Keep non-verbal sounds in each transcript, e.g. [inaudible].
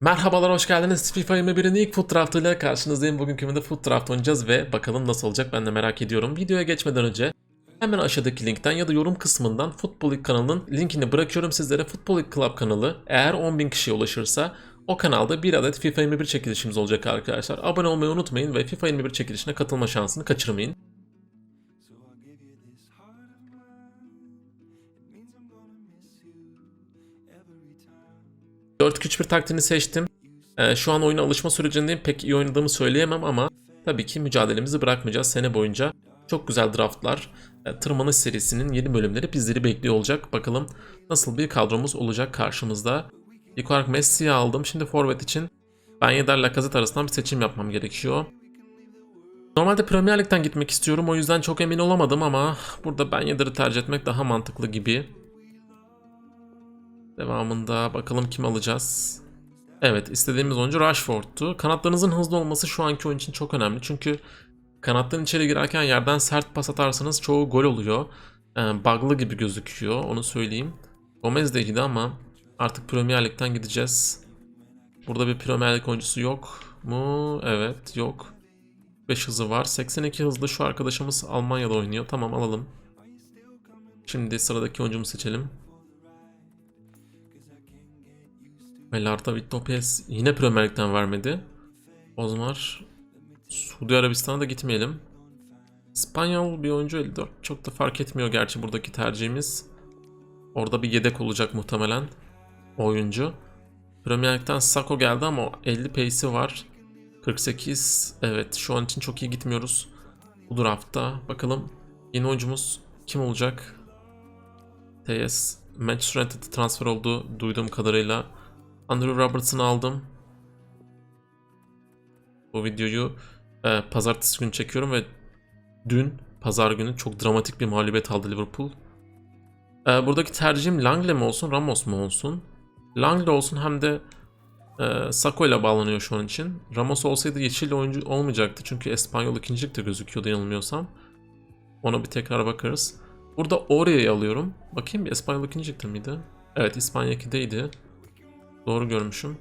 Merhabalar, hoş geldiniz. FIFA 21'in ilk foot draft ile karşınızdayım. Bugünkü bölümde foot draft oynayacağız ve bakalım nasıl olacak ben de merak ediyorum. Videoya geçmeden önce hemen aşağıdaki linkten ya da yorum kısmından Football League kanalının linkini bırakıyorum sizlere. Football League Club kanalı eğer 10.000 kişiye ulaşırsa o kanalda bir adet FIFA 21 çekilişimiz olacak arkadaşlar. Abone olmayı unutmayın ve FIFA 21 çekilişine katılma şansını kaçırmayın. 4-2-3-1 taktiğini seçtim. Ee, şu an oyuna alışma sürecindeyim. Pek iyi oynadığımı söyleyemem ama tabii ki mücadelemizi bırakmayacağız sene boyunca. Çok güzel draftlar. e, Tırmanış serisinin yeni bölümleri bizleri bekliyor olacak. Bakalım nasıl bir kadromuz olacak karşımızda. İlk olarak Messi'yi aldım. Şimdi forvet için Ben Yedder Lacazette arasından bir seçim yapmam gerekiyor. Normalde Premier Lig'den gitmek istiyorum. O yüzden çok emin olamadım ama burada Ben Yedder'i tercih etmek daha mantıklı gibi. Devamında bakalım kim alacağız. Evet istediğimiz oyuncu Rashford'tu. Kanatlarınızın hızlı olması şu anki oyun için çok önemli. Çünkü kanattan içeri girerken yerden sert pas atarsanız çoğu gol oluyor. Ee, bug'lı gibi gözüküyor onu söyleyeyim. Gomez de iyiydi ama artık Premier Lig'den gideceğiz. Burada bir Premier Lig oyuncusu yok mu? Evet yok. 5 hızı var. 82 hızlı şu arkadaşımız Almanya'da oynuyor. Tamam alalım. Şimdi sıradaki oyuncumu seçelim. Velar David Lopez yine Premier Lig'den vermedi. Ozmar Suudi Arabistan'a da gitmeyelim. İspanyol bir oyuncu 54. Çok da fark etmiyor gerçi buradaki tercihimiz. Orada bir yedek olacak muhtemelen oyuncu. Premier Lig'den Sako geldi ama 50 pace'i var. 48. Evet şu an için çok iyi gitmiyoruz. Bu draftta. Bakalım yeni oyuncumuz kim olacak? TS Manchester United'e transfer oldu duyduğum kadarıyla. Andrew Robertson'ı aldım. Bu videoyu e, pazartesi günü çekiyorum ve dün pazar günü çok dramatik bir mağlubiyet aldı Liverpool. E, buradaki tercihim Langley mi olsun Ramos mu olsun? Langley olsun hem de e, Sako ile bağlanıyor şu an için. Ramos olsaydı yeşil oyuncu olmayacaktı çünkü Espanyol ikincilikte gözüküyordu yanılmıyorsam. Ona bir tekrar bakarız. Burada Oria'yı alıyorum. Bakayım bir Espanyol ikincilikte miydi? Evet İspanya 2'deydi. Doğru görmüşüm.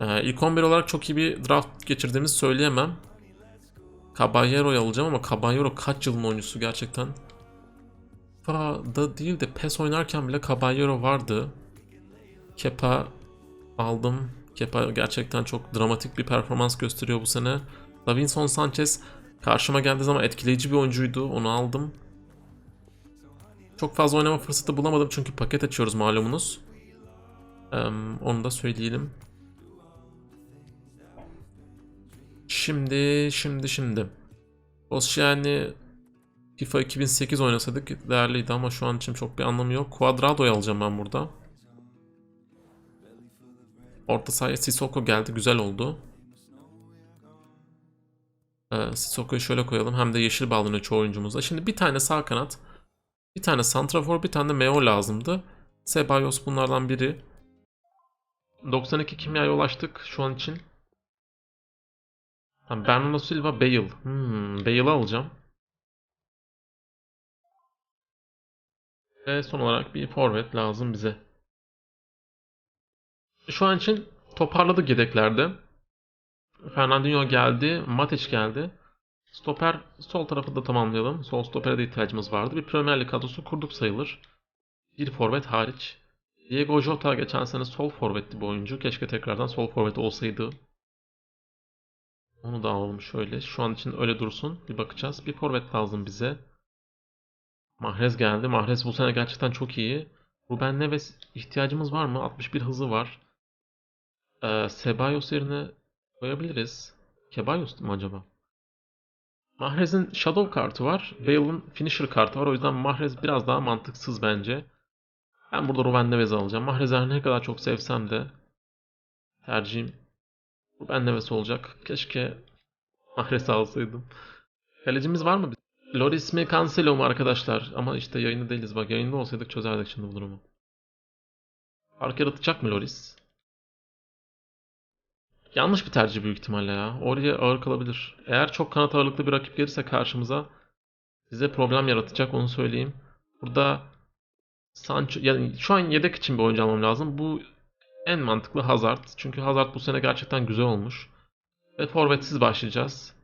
Ee, ilk 11 olarak çok iyi bir draft geçirdiğimizi söyleyemem. Caballero'yu alacağım ama Caballero kaç yılın oyuncusu gerçekten. da değil de PES oynarken bile Caballero vardı. Kepa aldım. Kepa gerçekten çok dramatik bir performans gösteriyor bu sene. Davinson Sanchez karşıma geldiği zaman etkileyici bir oyuncuydu. Onu aldım. Çok fazla oynama fırsatı bulamadım çünkü paket açıyoruz malumunuz. Onu da söyleyelim. Şimdi, şimdi, şimdi. yani FIFA 2008 oynasaydık değerliydi ama şu an için çok bir anlamı yok. Quadrado'yu alacağım ben burada. Orta sahaya Sissoko geldi. Güzel oldu. Ee, Sissoko'yu şöyle koyalım. Hem de yeşil bağlanıyor çoğu oyuncumuzda. Şimdi bir tane sağ kanat. Bir tane santrafor. Bir tane de Meo lazımdı. Ceballos bunlardan biri. 92 kimyaya ulaştık şu an için. Ha, Bernardo Silva, Bale. Hmm, Bale'ı alacağım. Ve son olarak bir forvet lazım bize. Şu an için toparladık yedeklerde. Fernandinho geldi, Matic geldi. Stoper sol tarafı da tamamlayalım. Sol stopere de ihtiyacımız vardı. Bir Premier Lig kadrosu kurduk sayılır. Bir forvet hariç. Diego Jota geçen sene sol forvetti bu oyuncu. Keşke tekrardan sol forvet olsaydı. Onu da alalım şöyle. Şu an için öyle dursun. Bir bakacağız. Bir forvet lazım bize. Mahrez geldi. Mahrez bu sene gerçekten çok iyi. Ruben Neves ihtiyacımız var mı? 61 hızı var. Ee, Ceballos yerine koyabiliriz. Ceballos mu acaba? Mahrez'in Shadow kartı var. Bale'ın Finisher kartı var. O yüzden Mahrez biraz daha mantıksız bence. Ben burada Ruben Neves alacağım. Mahrez her ne kadar çok sevsem de tercihim Ruben Neves olacak. Keşke Mahrez alsaydım. Kalecimiz var mı? Loris mi Cancelo mu arkadaşlar? Ama işte yayında değiliz. Bak yayında olsaydık çözerdik şimdi bu durumu. Fark yaratacak mı Loris? Yanlış bir tercih büyük ihtimalle ya. Oraya ağır kalabilir. Eğer çok kanat ağırlıklı bir rakip gelirse karşımıza size problem yaratacak onu söyleyeyim. Burada Sancho yani şu an yedek için bir oyuncu almam lazım. Bu En mantıklı Hazard. Çünkü Hazard bu sene gerçekten güzel olmuş. Ve forvetsiz başlayacağız.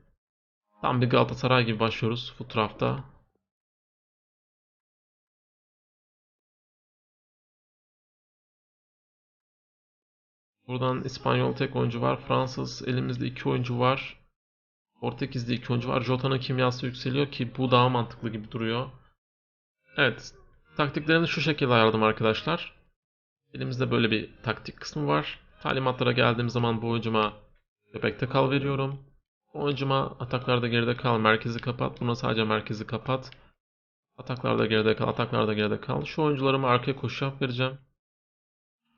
Tam bir Galatasaray gibi başlıyoruz Foot Draft'ta. Buradan İspanyol tek oyuncu var. Fransız elimizde iki oyuncu var. Portekiz'de iki oyuncu var. Jota'nın kimyası yükseliyor ki bu daha mantıklı gibi duruyor. Evet. Taktiklerini şu şekilde ayarladım arkadaşlar. Elimizde böyle bir taktik kısmı var. Talimatlara geldiğim zaman bu oyuncuma göbekte kal veriyorum. Oyuncuma ataklarda geride kal, merkezi kapat. Buna sadece merkezi kapat. Ataklarda geride kal, ataklarda geride kal. Şu oyuncularıma arkaya koşu yap vereceğim.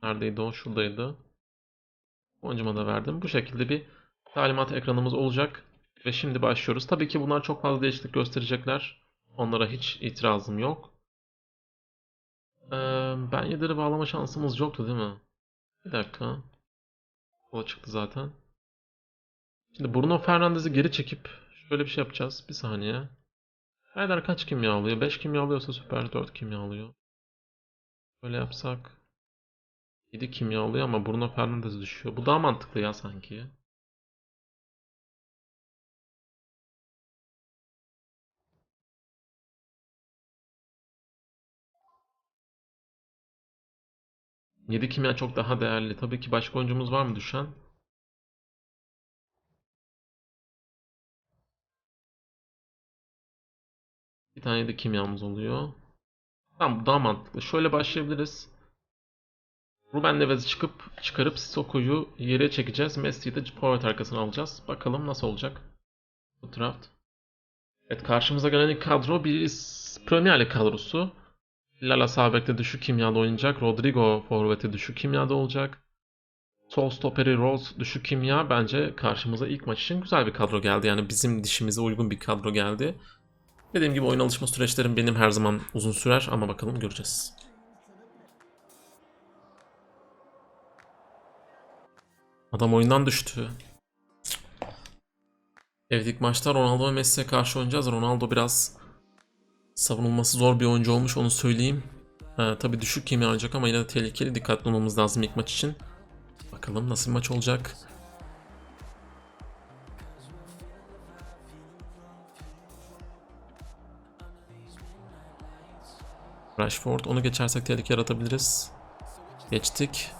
Neredeydi o? Şuradaydı. Oyuncuma da verdim. Bu şekilde bir talimat ekranımız olacak. Ve şimdi başlıyoruz. Tabii ki bunlar çok fazla değişiklik gösterecekler. Onlara hiç itirazım yok. Ben Yedder'i bağlama şansımız yoktu değil mi? Bir dakika. O çıktı zaten. Şimdi Bruno Fernandes'i geri çekip şöyle bir şey yapacağız. Bir saniye. Eder kaç kimya alıyor? 5 kimya alıyorsa süper 4 kimya alıyor. Böyle yapsak 7 kimya alıyor ama Bruno Fernandes düşüyor. Bu daha mantıklı ya sanki. Yedi kimya çok daha değerli. Tabii ki başka oyuncumuz var mı düşen? Bir tane de kimyamız oluyor. Tamam bu daha mantıklı. Şöyle başlayabiliriz. Ruben Neves'i çıkıp çıkarıp Sissoko'yu yere çekeceğiz. Messi'yi de forvet arkasına alacağız. Bakalım nasıl olacak bu draft. Evet karşımıza gelen kadro bir Premier Lig kadrosu. Lala sağ bekte düşük kimyada oynayacak. Rodrigo forveti düşük kimyada olacak. Sol stoperi Rose düşük kimya. Bence karşımıza ilk maç için güzel bir kadro geldi. Yani bizim dişimize uygun bir kadro geldi. Dediğim gibi oyun alışma süreçlerim benim her zaman uzun sürer ama bakalım göreceğiz. Adam oyundan düştü. İlk maçta Ronaldo ve Messi'ye karşı oynayacağız. Ronaldo biraz savunulması zor bir oyuncu olmuş onu söyleyeyim. Ha, tabii düşük kimya oynayacak ama yine de tehlikeli. Dikkatli olmamız lazım ilk maç için. Bakalım nasıl bir maç olacak. Rashford onu geçersek tehlike yaratabiliriz. Geçtik.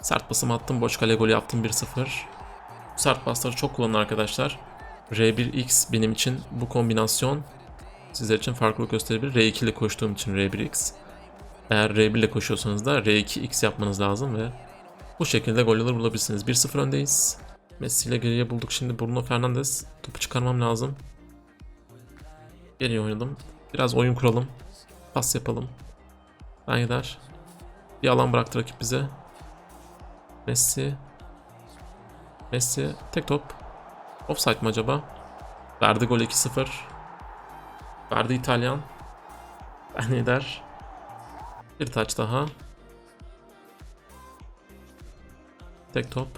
Sert basım attım. Boş kale golü yaptım 1-0. Bu sert pasları çok kullanın arkadaşlar. R1X benim için bu kombinasyon sizler için farklılık gösterebilir. R2 ile koştuğum için R1X. Eğer R1 ile koşuyorsanız da R2X yapmanız lazım ve bu şekilde golleri bulabilirsiniz. 1-0 öndeyiz. Messi ile geriye bulduk şimdi Bruno Fernandes. Topu çıkarmam lazım. Geriye oynadım. Biraz oyun kuralım. Pas yapalım. Ben gider. Bir alan bıraktı rakip bize. Messi. Messi. Tek top. Offside mi acaba? Verdi gol 2-0. Verdi İtalyan. Ben eder. Bir taç daha. Tek top.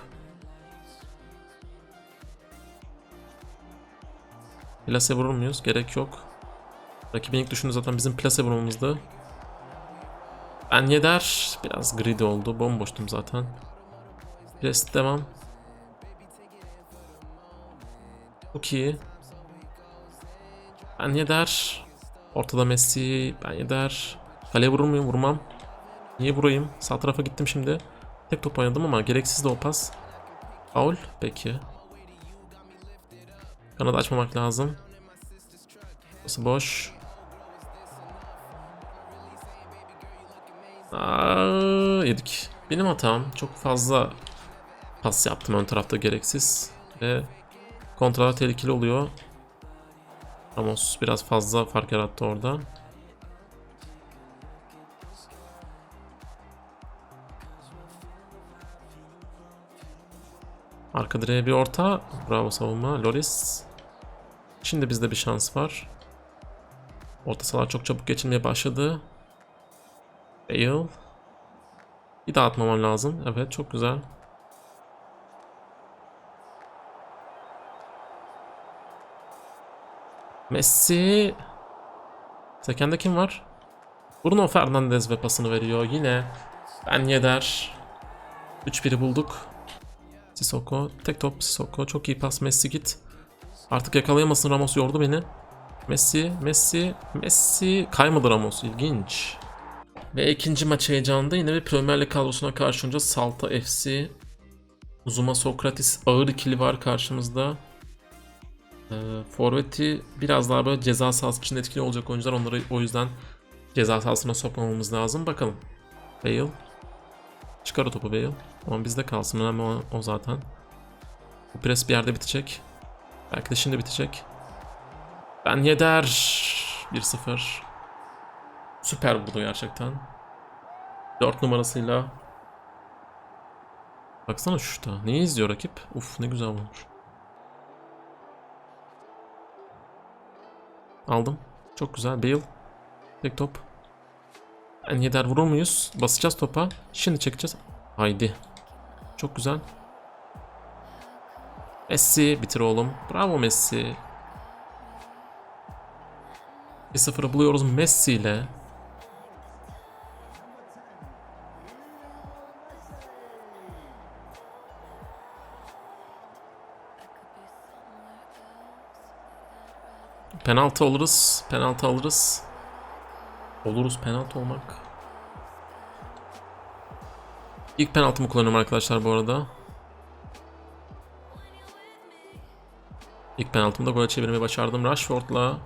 Plase vurur muyuz? Gerek yok. Rakibin ilk düşündüğü zaten bizim plase vurmamızdı. Ben Yedder biraz greedy oldu. Bomboştum zaten. Pres devam. Çok iyi. Ben Yedder. Ortada Messi. Ben Yedder. Kaleye vurur muyum? Vurmam. Niye vurayım? Sağ tarafa gittim şimdi. Tek top oynadım ama gereksiz de o pas. Foul. Peki. Kanadı açmamak lazım. Burası boş. Aa, yedik. Benim hatam. Çok fazla pas yaptım ön tarafta gereksiz. Ve kontralar tehlikeli oluyor. Ramos biraz fazla fark yarattı orada. Arka direğe bir orta. Bravo savunma. Loris. Şimdi bizde bir şans var. Orta sahalar çok çabuk geçilmeye başladı. Bale. Bir daha atmamam lazım. Evet çok güzel. Messi. Sekende kim var? Bruno Fernandes ve pasını veriyor. Yine Ben Yedder. 3-1'i bulduk. Sissoko. Tek top Sissoko. Çok iyi pas. Messi git. Artık yakalayamasın Ramos yordu beni. Messi, Messi, Messi. Kaymadı Ramos. İlginç. Ve ikinci maç heyecanında yine bir Premier Lig kadrosuna karşı oynayacağız. Salta FC. Uzuma Sokratis ağır ikili var karşımızda. Ee, Forvet'i biraz daha böyle ceza sahası için etkili olacak oyuncular. Onları o yüzden ceza sahasına sokmamamız lazım. Bakalım. Bale. Çıkar o topu Bale. Ama bizde kalsın. Önemli o, o zaten. Bu pres bir yerde bitecek. Belki de şimdi bitecek. Ben Yeder. 1-0. Süper vurdu gerçekten. 4 numarasıyla. Baksana şurada. Neyi izliyor rakip? Uf ne güzel vurmuş. Aldım. Çok güzel. Bale. Tek top. Ben Yeder vurur muyuz? Basacağız topa. Şimdi çekeceğiz. Haydi. Çok güzel. Messi bitir oğlum. Bravo Messi. 1-0'ı buluyoruz Messi ile. Penaltı oluruz. Penaltı alırız. Oluruz penaltı olmak. İlk penaltımı kullanıyorum arkadaşlar bu arada. İlk penaltımda gol çevirmeyi başardım Rashford'la.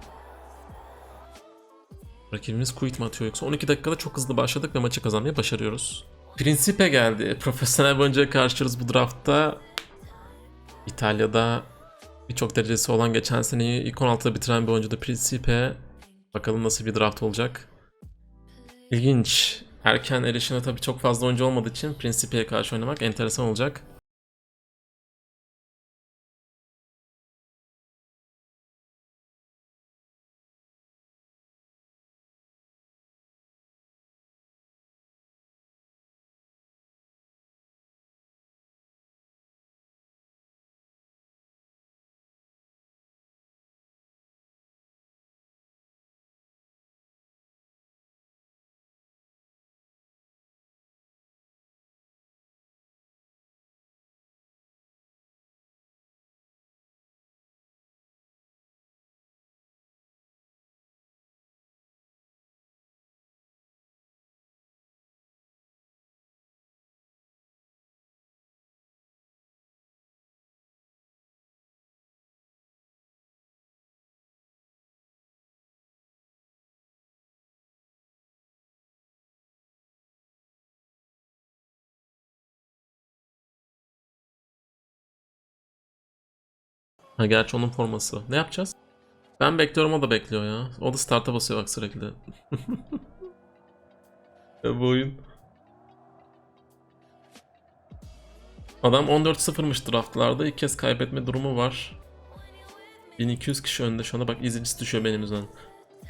Rakibimiz quit mi atıyor yoksa 12 dakikada çok hızlı başladık ve maçı kazanmayı başarıyoruz. Principe geldi. [laughs] Profesyonel bir oyuncuya karşılaşıyoruz bu draftta. İtalya'da birçok derecesi olan geçen seneyi ilk 16'da bitiren bir oyuncu da Principe. Bakalım nasıl bir draft olacak. İlginç. Erken erişime tabii çok fazla oyuncu olmadığı için Principe'ye karşı oynamak enteresan olacak. Ha gerçi onun forması. Ne yapacağız? Ben bekliyorum o da bekliyor ya. O da start'a basıyor bak sürekli. [laughs] ya bu oyun. Adam 14-0'mış draftlarda. İlk kez kaybetme durumu var. 1200 kişi önde şu anda bak izleyicisi düşüyor benim yüzümden.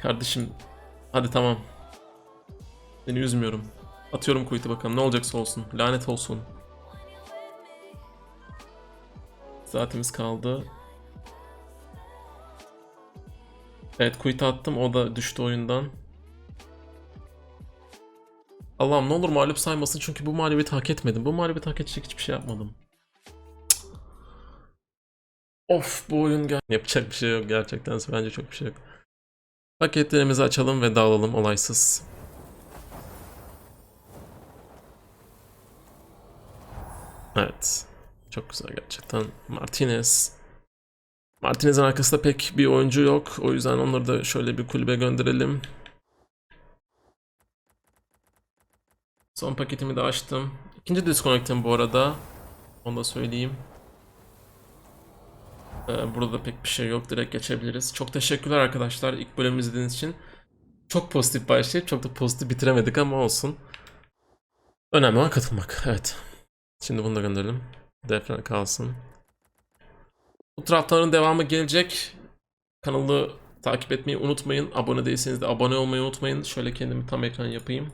Kardeşim hadi tamam. Seni üzmüyorum. Atıyorum kuytu bakalım ne olacaksa olsun. Lanet olsun. Saatimiz kaldı. Evet quit attım o da düştü oyundan. Allah'ım ne olur mağlup saymasın çünkü bu mağlubiyeti hak etmedim. Bu mağlubiyeti hak edecek hiçbir şey yapmadım. Of bu oyun gel [laughs] yapacak bir şey yok gerçekten bence çok bir şey yok. Paketlerimizi açalım ve dağılalım olaysız. Evet. Çok güzel gerçekten. Martinez. Martinez'in arkasında pek bir oyuncu yok. O yüzden onları da şöyle bir kulübe gönderelim. Son paketimi de açtım. İkinci disconnect'im bu arada. Onu da söyleyeyim. Ee, burada da pek bir şey yok. Direkt geçebiliriz. Çok teşekkürler arkadaşlar ilk bölümü izlediğiniz için. Çok pozitif başlayıp çok da pozitif bitiremedik ama olsun. Önemli olan katılmak. Evet. Şimdi bunu da gönderelim. Defne kalsın. Bu taraftarın devamı gelecek. Kanalı takip etmeyi unutmayın. Abone değilseniz de abone olmayı unutmayın. Şöyle kendimi tam ekran yapayım.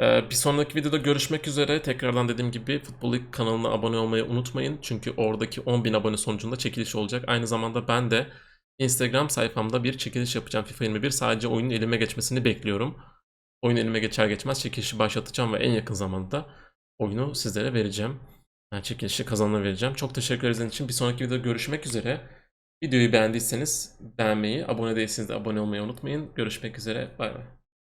Ee, bir sonraki videoda görüşmek üzere. Tekrardan dediğim gibi Futbol Lig kanalına abone olmayı unutmayın. Çünkü oradaki 10.000 abone sonucunda çekiliş olacak. Aynı zamanda ben de Instagram sayfamda bir çekiliş yapacağım FIFA 21. Sadece oyunun elime geçmesini bekliyorum. Oyun elime geçer geçmez çekilişi başlatacağım ve en yakın zamanda oyunu sizlere vereceğim. Yani çekilişi kazanana vereceğim. Çok teşekkür ederiz için bir sonraki videoda görüşmek üzere. Videoyu beğendiyseniz beğenmeyi, abone değilseniz de abone olmayı unutmayın. Görüşmek üzere. Bay bay.